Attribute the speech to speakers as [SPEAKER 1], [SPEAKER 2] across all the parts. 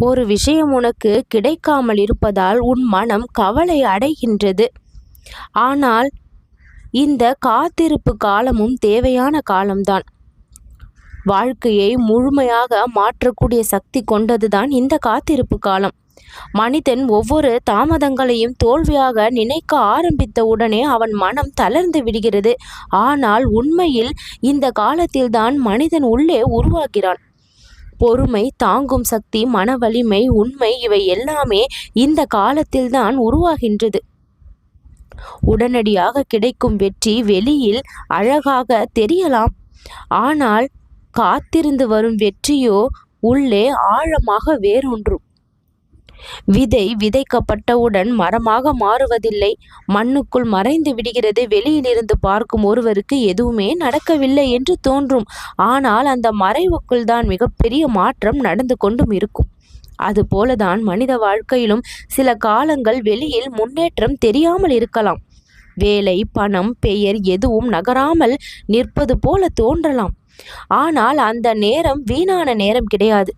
[SPEAKER 1] ஒரு விஷயம் உனக்கு கிடைக்காமல் இருப்பதால் உன் மனம் கவலை அடைகின்றது. ஆனால் இந்த காத்திருப்பு காலமும் தேவையான காலம்தான். வாழ்க்கையை முழுமையாக மாற்றக்கூடிய சக்தி கொண்டதுதான் இந்த காத்திருப்பு காலம். மனிதன் ஒவ்வொரு தாமதங்களையும் தோல்வியாக நினைக்க ஆரம்பித்த உடனே அவன் மனம் தளர்ந்து விடுகிறது. ஆனால் உண்மையில் இந்த காலத்தில்தான் மனிதன் உள்ளே உருவாகிறான். பொறுமை தாங்கும் சக்தி மன வலிமை உண்மை இவை எல்லாமே இந்த காலத்தில்தான் உருவாகின்றது. உடனடியாக கிடைக்கும் வெற்றி வெளியில் அழகாக தெரியலாம். ஆனால் காத்திருந்து வரும் வெற்றியோ உள்ளே ஆழமாக வேரூன்றும் விதை விதைக்கப்பட்டவுடன் மரமாக மாறுவதில்லை. மண்ணுக்குள் மறைந்து விடுகிறது. வெளியிலிருந்து பார்க்கும் ஒருவருக்கு எதுவுமே நடக்கவில்லை என்று தோன்றும். ஆனால் அந்த மறைவுக்குள் தான் மிகப்பெரிய மாற்றம் நடந்து கொண்டும் இருக்கும். அதுபோலதான் மனித வாழ்க்கையிலும் சில காலங்கள் வெளியில் முன்னேற்றம் தெரியாமல் இருக்கலாம். வேலை பணம் பெயர் எதுவும் நகராமல் நிற்பது போல தோன்றலாம். ஆனால் அந்த நேரம் வீணான நேரம் கிடையாது.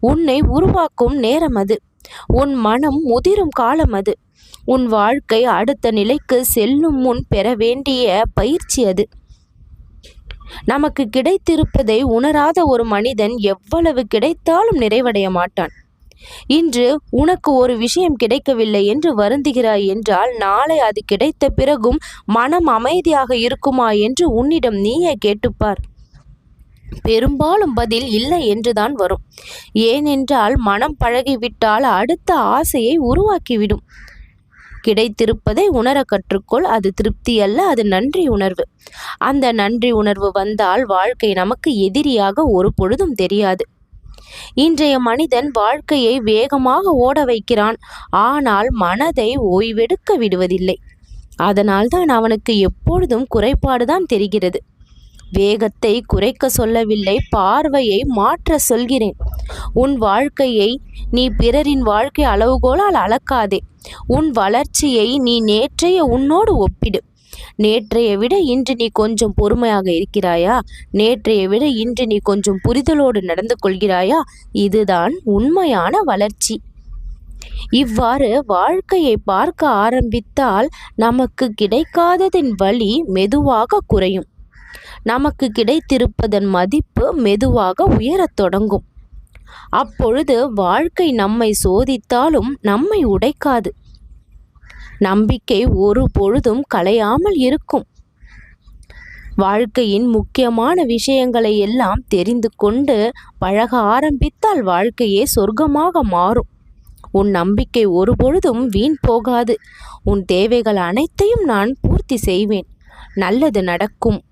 [SPEAKER 1] உன்னை உருவாக்கும் நேரம் அது. உன் மனம் முதிரும் காலம் அது. உன் வாழ்க்கை அடுத்த நிலைக்கு செல்லும் முன் பெற வேண்டிய பயிற்சி அது. நமக்கு கிடைத்திருப்பதை உணராத ஒரு மனிதன் எவ்வளவு கிடைத்தாலும் நிறைவடைய மாட்டான். இன்று உனக்கு ஒரு விஷயம் கிடைக்கவில்லை என்று வருந்துகிறாய் என்றால் நாளை அது கிடைத்த பிறகும் மனம் அமைதியாக இருக்குமா என்று உன்னிடம் நீயே கேட்டுப்பார். பெரும்பாலும் பதில் இல்லை என்றுதான் வரும். ஏனென்றால் மனம் பழகிவிட்டால் அடுத்த ஆசையை உருவாக்கிவிடும். கிடைத்திருப்பதை உணர கற்றுக்கொள். அது திருப்தி அல்ல அது நன்றி உணர்வு. அந்த நன்றி உணர்வு வந்தால் வாழ்க்கை நமக்கு எதிரியாக ஒரு பொழுதும் தெரியாது. இன்றைய மனிதன் வாழ்க்கையை வேகமாக ஓட வைக்கிறான். ஆனால் மனதை ஓய்வெடுக்க விடுவதில்லை. அதனால்தான் அவனுக்கு எப்பொழுதும் குறைபாடுதான் தெரிகிறது. வேகத்தை குறைக்க சொல்லவில்லை பார்வையை மாற்ற சொல்கிறேன். உன் வாழ்க்கையை நீ பிறரின் வாழ்க்கை அளவுகோலால் அளக்காதே. உன் வளர்ச்சியை நீ நேற்றைய உன்னோடு ஒப்பிடு. நேற்றைய விட இன்று நீ கொஞ்சம் பொறுமையாக இருக்கிறாயா? நேற்றைய விட இன்று நீ கொஞ்சம் புரிதலோடு நடந்து கொள்கிறாயா? இதுதான் உண்மையான வளர்ச்சி. இவ்வாறு வாழ்க்கையை பார்க்க ஆரம்பித்தால் நமக்கு கிடைக்காததின் வழி மெதுவாக குறையும். நமக்கு கிடைத்திருப்பதன் மதிப்பு மெதுவாக உயரத் தொடங்கும். அப்பொழுது வாழ்க்கை நம்மை சோதித்தாலும் நம்மை உடைக்காது. நம்பிக்கை ஒரு பொழுதும் கலையாமல் இருக்கும். வாழ்க்கையின் முக்கியமான விஷயங்களை எல்லாம் தெரிந்து கொண்டு பழக ஆரம்பித்தால் வாழ்க்கையே சொர்க்கமாக மாறும். உன் நம்பிக்கை ஒரு பொழுதும் வீண் போகாது. உன் தேவைகள் அனைத்தையும் நான் பூர்த்தி செய்வேன். நல்லது நடக்கும்.